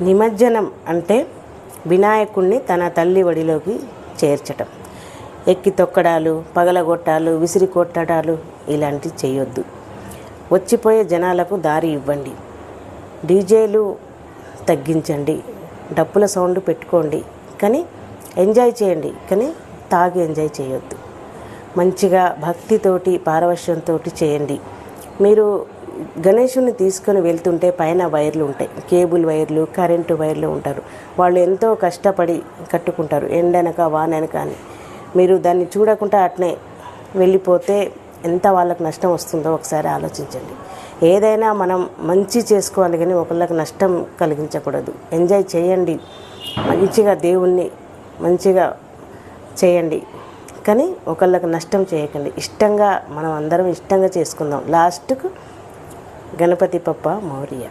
నిమజ్జనం అంటే వినాయకుణ్ణి తన తల్లి ఒడిలోకి చేర్చటం. ఎక్కి తొక్కడాలు పగలగొట్టాలు విసిరి కొట్టడాలు ఇలాంటివి చేయొద్దు. వచ్చిపోయే జనాలకు దారి ఇవ్వండి. డీజేలు తగ్గించండి. డప్పుల సౌండ్ పెట్టుకోండి. కానీ ఎంజాయ్ చేయండి. కానీ తాగి ఎంజాయ్ చేయొద్దు. మంచిగా భక్తితోటి పారవశ్యంతో చేయండి. మీరు గణేషుని తీసుకొని వెళ్తుంటే పైన వైర్లు ఉంటాయి. కేబుల్ వైర్లు కరెంటు వైర్లు ఉంటారు. వాళ్ళు ఎంతో కష్టపడి కట్టుకుంటారు. ఎండనక వాననక అని. మీరు దాన్ని చూడకుండా అట్నే వెళ్ళిపోతే ఎంత వాళ్ళకి నష్టం వస్తుందో ఒకసారి ఆలోచించండి. ఏదైనా మనం మంచి చేసుకోవాలి కానీ ఒకళ్ళకి నష్టం కలిగించకూడదు. ఎంజాయ్ చేయండి. మంచిగా దేవుణ్ణి మంచిగా చేయండి. కానీ ఒకళ్ళకి నష్టం చేయకండి. ఇష్టంగా మనం అందరం ఇష్టంగా చేసుకుందాం. లాస్ట్కు గణపతి పప్ప మౌర్య.